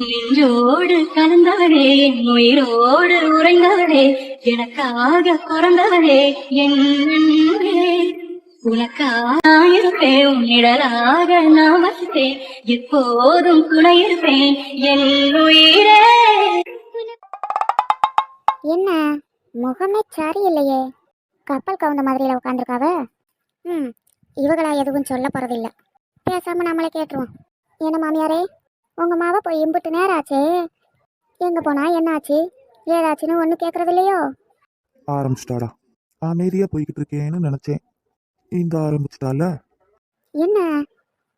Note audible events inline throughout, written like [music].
நெஞ்சோடு கலந்தவளே என் உயிரோடு உறைந்தவளே எனக்காக பிறந்தவளே என்னே அன்பே. உன்னிடலாக நான் வசித்தேன் எப்போதும் துணை இருப்பேன் என் உயிரே. என்ன முகமே சரியில்லையே? கப்பல் கவுந்த மாதிரியில் உட்காந்துருக்காவ ம் இவங்களா எதுவும் சொல்ல போகிறதில்ல பேசாம நம்மளே கேட்டுருவோம். என்ன மாமியாரே? உங்க மாவை போய் இம்புட்டு நேரம் ஆச்சே எங்க போனா என்ன ஆச்சு ஏதாச்சுன்னு ஒன்றும் கேட்கறது இல்லையோ ஆரம்பிச்சிட்டாடா. அமைதியா போய்கிட்டு இருக்கேன்னு நினைச்சேன். இந்த ஆரம்பிச்சிட்டால? என்ன?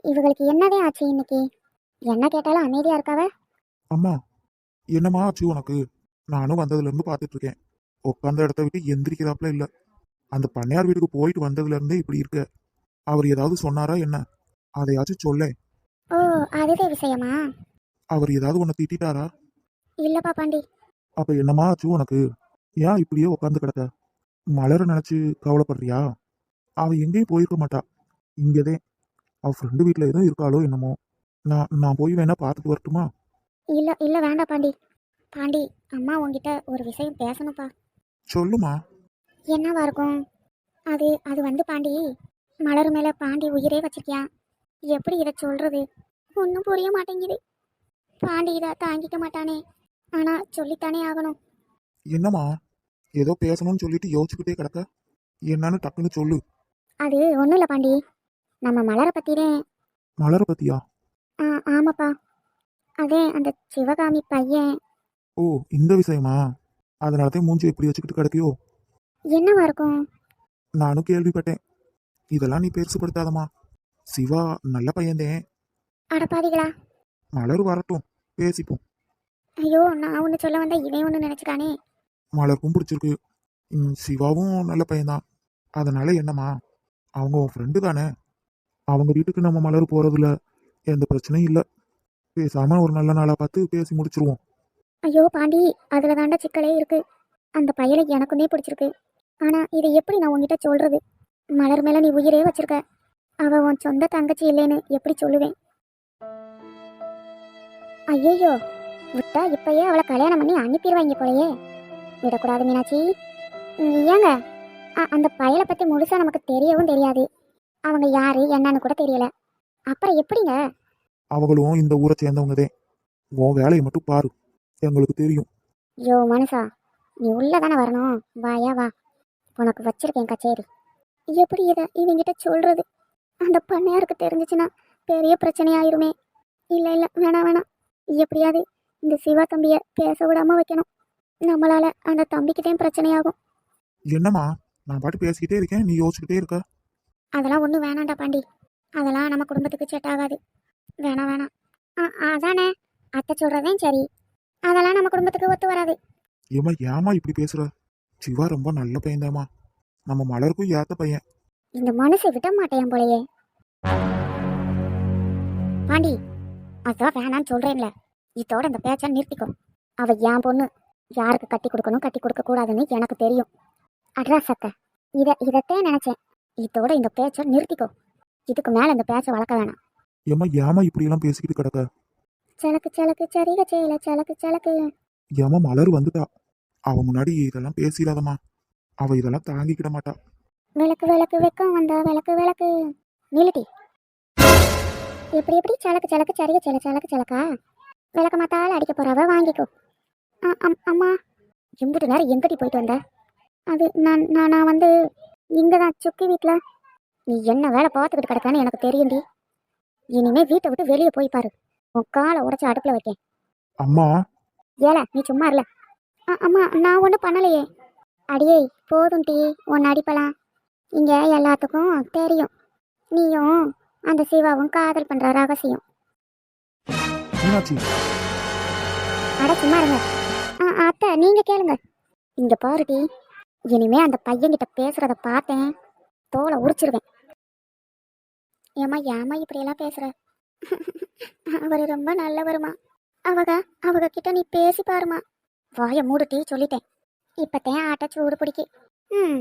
இவங்களுக்கு என்னதே ஆச்சு இன்னைக்கு? என்ன கேட்டாலும் அமைதியா இருக்காவ? அம்மா என்னம்மா ஆச்சு உனக்கு? நானும் வந்ததுல இருந்து பார்த்துட்டு இருக்கேன். உட்காந்த இடத்த விட்டு எந்திரிக்கிறாப்புல இல்ல. அந்த பண்ணையார் வீட்டுக்கு போயிட்டு வந்ததுல இருந்தே இப்படி இருக்க. அவர் ஏதாவது சொன்னாரா என்ன? அதையாச்சும் சொல்ல ஓ அதுதே விஷயமா? அவர் ஏதாவது உன்னை திட்டாரா இல்லப்பா பாண்டி. அப்ப என்னம்மா ஆச்சு உனக்கு? ஏன் இப்படியே உட்காந்து கிடக்க? மலர நினைச்சு கவலைப்படுறியா? அவ எங்கேயும் போயிருக்க மாட்டா. இங்கதே. அவ ஃப்ரெண்டு வீட்டில் எதுவும் இருக்காளோ என்னமோ. நான் நான் போய் வேணா பார்த்துட்டு வரட்டுமா? இல்ல இல்ல வேண்டாம் பாண்டி. பாண்டி அம்மா உன்கிட்ட ஒரு விஷயம் பேசணும்ப்பா. சொல்லுமா? என்னவா இருக்கும்? அது அது வந்து பாண்டி மலர் மேல பாண்டி உயிரே வச்சிருக்கியா? எப்படி இதை சொல்றது? ஒன்றும் புரிய மாட்டேங்குது. பாண்டி இதை தாங்கிக்க மாட்டானே. ஆனா சொல்லித்தானே ஆகணும். என்னம்மா? ஏதோ பேசணும்னு சொல்லிட்டு யோசிச்சுக்கிட்டே கிடக்க? என்னன்னு டக்குன்னு சொல்லு. அது ஒன்றும் இல்லை பாண்டி. நம்ம மலரை பத்தினே. மலர பத்தியா? ஆ ஆமாப்பா. அதே அந்த சிவகாமி பையன். ஓ இந்த விஷயமா? அதனாலதான் மூஞ்சி இப்படி வச்சுக்கிட்டு கிடக்கியோ? என்னவா இருக்கும்? நானும் கேள்விப்பட்டேன். இதெல்லாம் நீ பெருசுப்படுத்தாதம்மா சிவா நல்ல பையன்தேன் அடப்பாதிகளா மலர் வரட்டும் பேசிப்போம். ஐயோ நான் ஒன்று சொல்ல வந்தா இவன் ஒன்று நினச்சிக்கானே. மலருக்கும் பிடிச்சிருக்கு. ம், சிவாவும் நல்ல பையன்தான். அதனால என்னம்மா? அவங்க உன் ஃப்ரெண்டு தானே. அவங்க வீட்டுக்கு நம்ம மலர் போறதுல எந்த பிரச்சனையும் இல்லை. பேசாம ஒரு நல்ல நாளா பார்த்து பேசி முடிச்சிருவோம். ஐயோ பாண்டி அதில் தாண்டா சிக்கலே இருக்கு. அந்த பையலை எனக்குமே பிடிச்சிருக்கு. ஆனா இதை எப்படி நான் உன்கிட்ட சொல்றது? மலர் மேல நீ உயிரே வச்சிருக்க. அவ உன் சொந்த தங்கச்சி இல்லைன்னு எப்படி சொல்லுவேன்? ஐயோ விட்டா இப்பயே அவளை கல்யாணம் பண்ணி அனுப்பிடுவாங்க போலயே. விடக்கூடாது மீனாட்சி. ஏங்க அந்த பயலை பத்தி முழுசா நமக்கு தெரியவும் தெரியாது. அவங்க யாரு என்னன்னு கூட தெரியல. அப்புறம் எப்படிங்க? அவங்களும் இந்த ஊரை சேர்ந்தவங்கதே. உன் வேலையை மட்டும் பாரு. எங்களுக்கு தெரியும். யோ மனுஷா நீ உள்ள தானே வரணும் வாயா வா. உனக்கு வச்சிருக்கேன் கச்சேரி. எப்படி இதை இவங்கிட்ட சொல்றது? அந்த பண்ணையாருக்கு தெரிஞ்சிச்சுன்னா பெரிய பிரச்சனையாயிருமே. இல்லை இல்லை வேணாம் வேணாம். எப்படியாவது இந்த சிவா தம்பியை பேச விடாம வைக்கணும். நம்மளால அந்த தம்பிக்கிட்டேயும் பிரச்சனையாகும். என்னம்மா? நான் பாட்டு பேசிக்கிட்டே இருக்கேன். நீ யோசிச்சுக்கிட்டே இருக்க. அதெல்லாம் ஒன்றும் வேணாம்டா பாண்டி. அதெல்லாம் நம்ம குடும்பத்துக்கு செட் ஆகாது. வேணாம் வேணாம். ஆ அதானே? அத்தை சொல்றதேன் சரி. அதெல்லாம் நம்ம குடும்பத்துக்கு ஒத்து வராது. ஏமா ஏமா இப்படி பேசுற? சிவா ரொம்ப நல்ல பையன்தாம்மா. நம்ம மலருக்கும் ஏத்த பையன். இந்த மனசை விட மாட்டேன் போலயே. பாண்டி அதான் வேணான்னு சொல்றேன்ல. இதோட இந்த பேச்சை நிறுத்திக்கோ. அவ என் பொண்ணு. யாருக்கு கட்டி கொடுக்கணும் கட்டி கொடுக்க கூடாதுன்னு எனக்கு தெரியும். அட்ரா சத்த. இத இதத்தே நினைச்சேன். இதோட இந்த பேச்சை நிறுத்திக்கோ. இதுக்கு மேல இந்த பேச்சை வளர்க்க வேணாம். ஏமா ஏமா இப்படி எல்லாம் பேசிக்கிட்டு கிடக்க? சலக்கு சலக்கு சரிக செய்யல சலக்கு சலக்கு. ஏமா மலர் வந்துட்டா. அவ முன்னாடி இதெல்லாம் பேசிடாதம்மா. அவ இதெல்லாம் தாங்கிக்கிட மாட்டா. விளக்கு விளக்கு வெக்கம் வந்தா விளக்கு விளக்கு. நிலுட்டி. எப்படி எப்படி? சலக்கு சலக்கு சரிக செல சலக்கு சலக்கா? விளக்க மாத்தால அடிக்க போறாவ வாங்கிக்கோ. அம்மா. எம்பிட்டு நேரம் எங்கடி போயிட்டு வந்த? அது நான் நான் நான் வந்து இங்கே தான் சுக்கி வீட்டில் நீ என்ன வேலை பார்த்துக்கிட்டு கிடக்கான்னு எனக்கு தெரியும்டி. இனிமே வீட்டை விட்டு வெளியே போய் பாரு. உன் காலை உடச்சி அடுப்பில் வைக்கேன். அம்மா. ஏல நீ சும்மா இருல. ஆ, அம்மா நான் ஒன்றும் பண்ணலையே. அடியே போதும் டி உன் அடிப்பலாம் இங்கே எல்லாத்துக்கும் தெரியும். நீயும் அந்த சிவாவும் காதல் பண்ணுற ரகசியம். மீனாட்சி. அட சும்மா இருங்க. ஆ அத்தை நீங்கள் கேளுங்க. இங்கே பாரு டி இனிமே அந்த பையன்கிட்ட பேசுகிறத பார்த்தேன். தோலை உரிச்சிருவேன். ஏம்மா ஏம்மா இப்படியெல்லாம் பேசுகிற அவர் ரொம்ப நல்லவருமா. அவங்க அவங்க கிட்ட நீ பேசி பாருமா. வாயை மூடுட்டி சொல்லிட்டேன். இப்பத்தேன் ஆட்டை சூடு பிடிக்கி. ம்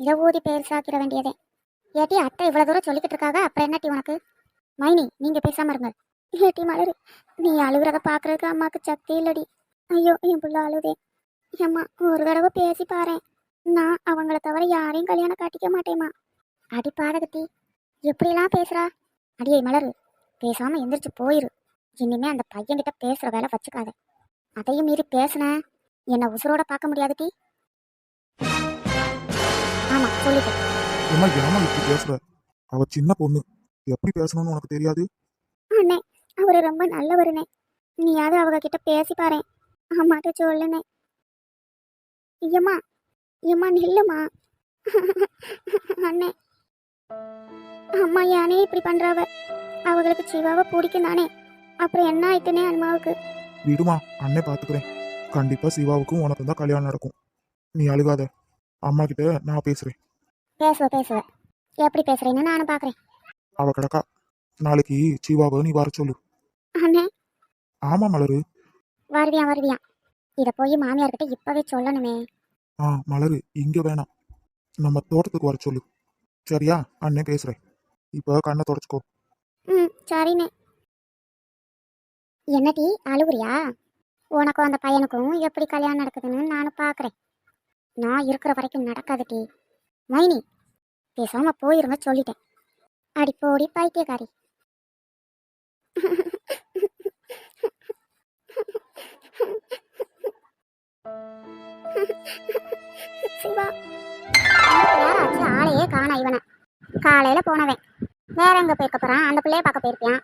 இதை ஊதி பெருசாக்கிட வேண்டியதே. ஏட்டி அத்தை இவ்வளோ தூரம் சொல்லிக்கிட்டு இருக்காங்க அப்புறம் என்னட்டி உனக்கு? மைனி நீங்கள் பேசாமல் இருங்க ஏட்டி மலரு நீ அழுகுறத பார்க்கறதுக்கு அம்மாவுக்கு சக்தி இல்லடி. ஐயோ என் பிள்ளை அழுதே. ஏம்மா ஒரு தடவை பேசி பாரு நான் அவங்கள தவிர யாரையும் கல்யாணம் காட்டிக்க மாட்டேம்மா. அடி பாதகத்தி எப்படிலாம் பேசுகிறா அடியே மலரு பேசாமல் எந்திரிச்சு போயிரு. இனிமே அந்த பையன்கிட்ட பேசுகிற வேலை வச்சுக்காத. அதையும் மீறி பேசுனேன் என்னை உசுரோட பார்க்க முடியாது சொல்லிட்டேன் ஏமா ஏமா இப்படி பேசுற? அவ சின்ன பொண்ணு. எப்படி பேசணும்னு உனக்கு தெரியாது? அண்ணே அவரு ரொம்ப நல்லவருண்ணே. நீயாவது அவங்க கிட்ட பேசி பாரு அம்மாட்ட சொல்லுனே ஐயம்மா ஐயம்மா நில்லுமா? அண்ணே. அம்மா ஏனே இப்படி பண்றாவ? அவங்களுக்கு சிவாவை பிடிக்கும் தானே. அப்புறம் என்ன ஆயிட்டுனே அம்மாவுக்கு? விடுமா அண்ணே பாத்துக்கிறேன். கண்டிப்பா சிவாவுக்கும் உனக்கும் தான் கல்யாணம் நடக்கும். நீ அழுகாத. அம்மா கிட்ட நான் பேசுறேன். பேசுவ பேசுவ. எப்படி பேசுறீங்கன்னு நானும் பாக்குறேன். அவ கிடக்கா. நாளைக்கு சிவாவை நீ வர சொல்லு. அண்ணே. ஆமா மலரு. வருவியா வருவியா. இத போய் மாமியார்கிட்ட இப்பவே சொல்லணுமே. ஆ மலரு இங்க வேணாம் நம்ம தோட்டத்துக்கு வர சொல்லு. சரியா? அண்ணே பேசுறேன். இப்ப கண்ணை தொடச்சுக்கோ. ம் சரிண்ணே. என்னடி அழுகுறியா உனக்கும் அந்த பையனுக்கும் எப்படி கல்யாணம் நடக்குதுன்னு நானும் பார்க்குறேன் நான் இருக்கிற வரைக்கும் நடக்காது டி மைனி பேசாம போயிருங்க சொல்லிட்டேன். அடி போடி பைத்தியக்காரி. சிவா யாராச்சும் ஆளையே காணா இவனை. காலையில போனவன். வேற எங்க போயிருக்க போறான்? அந்த பிள்ளைய பார்க்க போயிருப்பியான்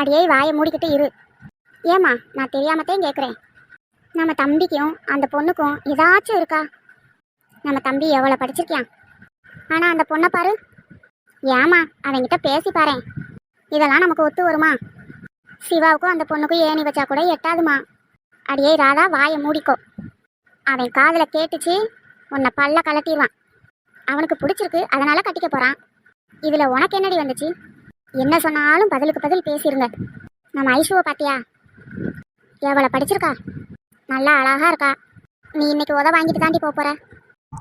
அடியே வாயை மூடிக்கிட்டு இரு. ஏமா நான் தெரியாமத்தையும் கேட்குறேன் நம்ம தம்பிக்கும் அந்த பொண்ணுக்கும் ஏதாச்சும் இருக்கா? நம்ம தம்பி எவ்வளோ படிச்சிருக்கியான் ஆனால் அந்த பொண்ணை பாரு. ஏமா அவன்கிட்ட பேசி பாரு இதெல்லாம் நமக்கு ஒத்து வருமா? சிவாவுக்கும் அந்த பொண்ணுக்கும் ஏணி வச்சா கூட எட்டாதுமா? அடியே ராதா வாயை மூடிக்கோ. அவன் காதில் கேட்டுச்சு உன்னை பல்ல கலட்டிடுவான் அவனுக்கு பிடிச்சிருக்கு அதனால் கட்டிக்க போகிறான் இதில் உனக்கு என்னடி வந்துச்சு? என்ன சொன்னாலும் பதிலுக்கு பதில் பேசிடுங்க நம்ம ஐஷுவை பார்த்தியா எவ்வளோ படிச்சிருக்கா? நல்லா அழகாக இருக்கா. நீ இன்னைக்கு உத வாங்கிட்டு தாண்டி போக போகிற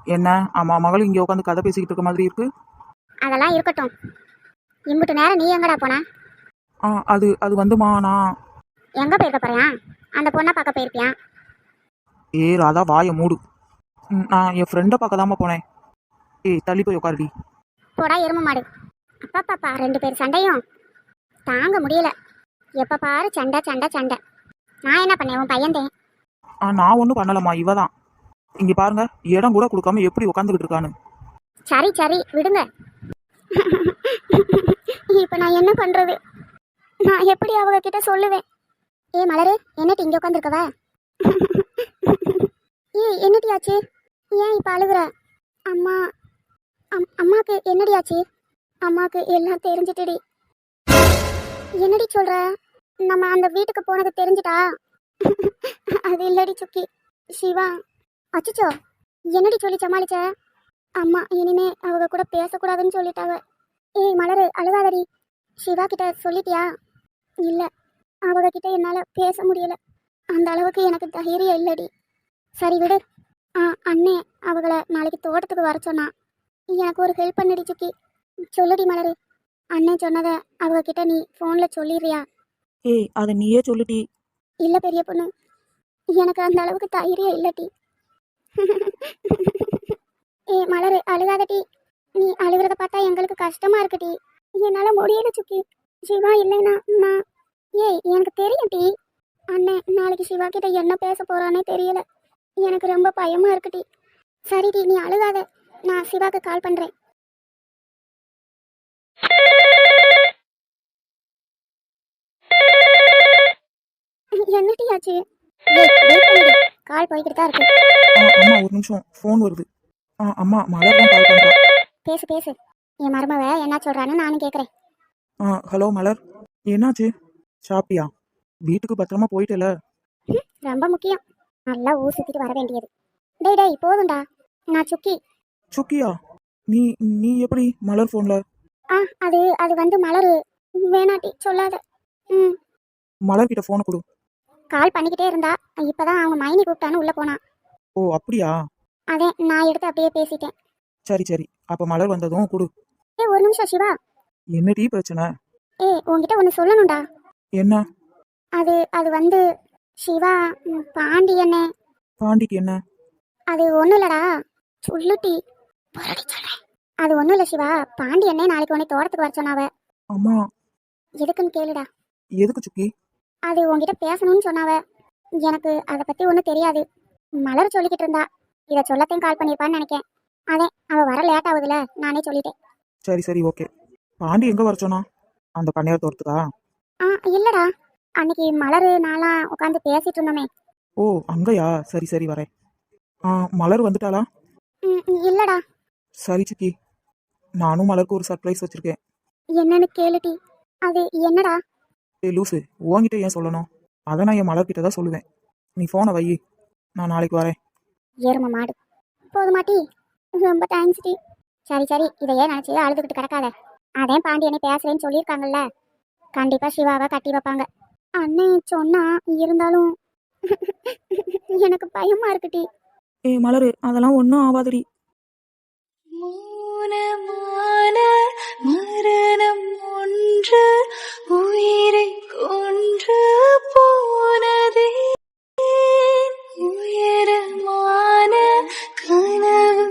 என்ன? ஆமா மகளும் இங்கே உட்காந்து கதை பேசிக்கிட்டு இருக்க மாதிரி இருக்கு. அதெல்லாம் இருக்கட்டும். இம்புட்டு நேரம் நீ எங்கடா போன? ஆ அது அது வந்துமா நான் எங்க போயிருக்க போறியா? அந்த பொண்ணை பார்க்க போயிருப்பியான் ஏ ராதா வாயை மூடு. ம், நான் என் ஃப்ரெண்டை பார்க்க தாம்மா போனேன். ஏய் தள்ளி போய் உட்காருடி போடா எரும மாடு. அப்பா பாப்பா ரெண்டு பேர் சண்டையும். தாங்க முடியல. எப்ப பாரு சண்டை சண்டை சண்டை. நான் என்ன பண்ணேன்? உன் பையன் ஆ நான் ஒன்றும் பண்ணலம்மா இவ தான் இங்கே பாருங்க இடம் கூட கொடுக்காம எப்படி உட்காந்துக்கிட்டு இருக்கான்னு. சரி சரி விடுங்க. இப்ப நான் என்ன பண்றது? நான் எப்படி அவங்க கிட்ட சொல்லுவேன்? ஏ மலரு என்னட்டு இங்க உட்காந்துருக்கவ ஏய் என்னடி ஆச்சு ஏன் இப்ப அழுகுற? அம்மா அம் அம்மாக்கு என்னடி ஆச்சு அம்மாக்கு எல்லாம் தெரிஞ்சிட்டுடி. என்னடி சொல்ற? நம்ம அந்த வீட்டுக்கு போனது தெரிஞ்சிட்டா? அது இல்லடி சுக்கி. சிவா அச்சச்சோ என்னடி சொல்லி சமாளிச்ச? அம்மா இனிமே அவங்க கூட பேசக்கூடாதுன்னு சொல்லிட்டாங்க. ஏய் மலரு அழுகாதடி. சிவா கிட்ட சொல்லிட்டியா? இல்ல. அவங்க கிட்ட என்னால பேச முடியல. அந்த அளவுக்கு எனக்கு தைரியம் இல்லடி. சரி விடு. ஆ அண்ணே அவங்கள நாளைக்கு தோட்டத்துக்கு வர சொன்னா. எனக்கு ஒரு ஹெல்ப் பண்ணடி சுக்கி. சொல்லுடி மலரு. அண்ணன் சொன்னதை அவங்க கிட்ட நீ ஃபோன்ல சொல்லிடுறியா? ஏய் அதை நீயே சொல்லிட்டி இல்ல பெரிய பொண்ணு. எனக்கு அந்த அளவுக்கு தைரியம் இல்லடி. ஏ மலரு அழுகாதடி நீ அழுகிறத பார்த்தா எங்களுக்கு கஷ்டமா இருக்குடி என்னால முடியல சுக்கி. சிவா இல்லைனா நான் ஏய் எனக்கு தெரியும் டி. அண்ணன் நாளைக்கு சிவா கிட்ட என்ன பேச போறானே தெரியல. எனக்கு ரொம்ப பயமா இருக்குடி சரிடி நீ அழுகாத. நான் சிவாக்கு கால் பண்றேன். என்னட்டியாச்சு கால் போய்கிட்டு தான் இருக்கு. அம்மா ஒரு நிமிஷம். ஃபோன் வருது. ஆ அம்மா மலர் தான் கால் பண்ணுறா பேசு பேசு. என் மருமவ என்ன சொல்றான்னு நானும் கேட்குறேன் ஆ ஹலோ மலர். என்னாச்சு? சாப்பிட்டியா? வீட்டுக்கு பத்திரமா போயிட்டல. ரொம்ப முக்கியம். நல்லா ஊர் சுத்திட்டு வர வேண்டியது. டேய் டேய் போதும்டா. நான் சுக்கி. சுக்கியா? நீ நீ எப்படி மலர் ஃபோனில் ஆ அது அது வந்து மலரு. வேணாட்டி சொல்லாத. ம். மலர் கிட்ட ஃபோனை கொடு. கால் பண்ணிக்கிட்டே இருந்தா இப்பதான் அவங்க மைனி கூப்பிட்டான்னு உள்ள போனா. ஓ அப்படியா? அதே நான் எடுத்து அப்படியே பேசிட்டேன். சரி சரி. அப்போ மலர் வந்ததும் கொடு. ஏய் ஒரு நிமிஷம் சிவா. என்ன டீ பிரச்சனை? ஏய் உன்கிட்ட ஒன்று சொல்லணும்டா. என்ன? அது அது வந்து சிவா ம், பாண்டியண்ணே பாண்டிக்கு என்ன? அது ஒன்றும் இல்லடா. சொல்லுட்டி அது ஒன்றும் இல்லை சிவா. பாண்டியண்ணே நாளைக்கு உன்னை தோட்டத்துக்கு வர சொன்னாவ. அம்மா. எதுக்குன்னு கேளுடா. எதுக்கு சுக்கி? அது உன்கிட்ட பேசணும்னு சொன்னாவ. எனக்கு அதை பற்றி ஒன்றும் தெரியாது. மலர் சொல்லிக்கிட்டு இருந்தா. இதை சொல்லத்தையும் கால் பண்ணியிருப்பான்னு நினைக்கேன். அதே அவள் வர லேட் ஆகுதுல நானே சொல்லிட்டேன். சரி சரி ஓகே பாண்டி எங்க வர சொன்னா? அந்த பண்ணையார் தோட்டத்துக்கா? ஆ இல்லடா. அன்னைக்கு மலர் நாளாக உட்காந்து பேசிட்டு இருந்தோமே. ஓ அங்கயா? சரி சரி வரேன். ஆ மலர் வந்துட்டாளா? ம், இல்லடா. சரி சுக்கி நானும் மலருக்கு ஒரு சர்ப்ரைஸ் வச்சிருக்கேன். என்னன்னு கேளுட்டி அது என்னடா? ஏ லூசு உன்கிட்ட ஏன் சொல்லணும்? அதை நான் என் மலர்கிட்ட தான் சொல்லுவேன். நீ ஃபோனை வை. நான் நாளைக்கு வரேன். எரும மாடு. போதுமாட்டி ரொம்ப தேங்க்ஸ் டி. சரி சரி. இதையே நினச்சி அழுதுகிட்டு கிடக்காத. அதே பாண்டியனை பேசுறேன்னு சொல்லியிருக்காங்கல்ல. கண்டிப்பா சிவாவை கட்டி வைப்பாங்க. அண்ணே சொன்னா இருந்தாலும் [laughs] எனக்கு பயமா இருக்குடி ஏ மலரு அதெல்லாம் ஒன்றும் ஆகாதடி மௌனமான மரணம் ஒன்று உயிரை கொன்று போனதே. உயரமான கனவு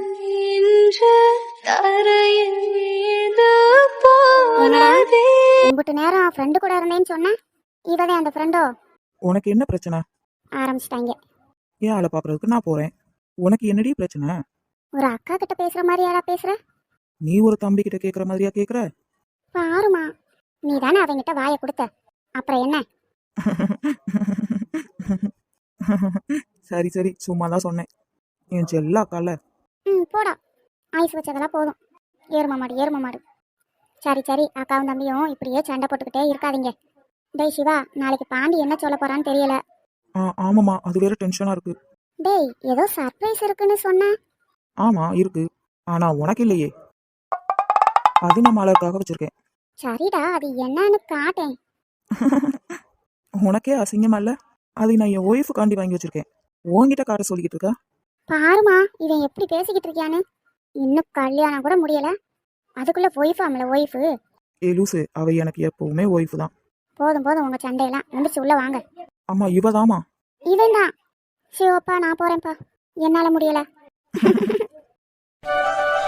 இன்று தரையில் வீழ்ந்து போனதே. உங்ககிட்ட நேரம் ஃப்ரெண்டு கூட இருந்தேன்னு சொன்னேன். இவதே அந்த ஃப்ரெண்டோ உனக்கு என்ன பிரச்சனை? ஆரம்பிச்சிட்டாங்க. ஏன் ஆளை பார்க்கறதுக்கு நான் போறேன்? உனக்கு என்னடி பிரச்சனை? ஒரு அக்கா கிட்ட பேசுற மாதிரி யாரா பேசுற? நீ ஒரு தம்பி கிட்ட கேட்குற மாதிரியா கேட்குற பாருமா நீ தானே அவங்கிட்ட வாயை கொடுத்த. அப்புறம் என்ன? [laughs] சரி சரி சும்மா தான் சொன்னேன். என் செல்ல அக்கால ம் போடா. ஐஸ் வச்சதெல்லாம் போதும். ஏறும மாடு ஏறும மாடு. சரி சரி அக்காவும் தம்பியும் இப்படியே சண்டை போட்டுக்கிட்டே இருக்காதீங்க. டேய் சிவா நாளைக்கு பாண்டி என்ன சொல்ல போறான்னு தெரியல. ஆ ஆமாம்மா அது வேற டென்ஷனாக இருக்கு. டேய் ஏதோ சர்ப்ரைஸ் இருக்குன்னு சொன்ன. ஆமா இருக்கு. ஆனா உனக்கு இல்லையே. அது நான் மலருக்காக வச்சிருக்கேன். சரிடா அது என்னன்னு காட்டேன். [laughs] உனக்கே அசிங்கமா இல்ல அது நான் என் ஒய்ஃபுக்காண்டி வாங்கி வச்சிருக்கேன். உன்கிட்ட காட்ட சொல்லிக்கிட்டு இருக்கா? பாருமா இவன் எப்படி பேசிக்கிட்டு இருக்கியான்னு. இன்னும் கல்யாணம் கூட முடியல. அதுக்குள்ள ஒய்ஃபாம்ல ஒய்ஃபு? ஏ லூசு அவ எனக்கு எப்பவுமே ஒய்ஃபு தான். போதும் போதும் உங்க சண்டையெல்லாம். எந்திரிச்சு உள்ள வாங்க. அம்மா இவதாமா இவன் தான். சிவப்பா நான் போறேன்ப்பா. என்னால முடியல. [laughs]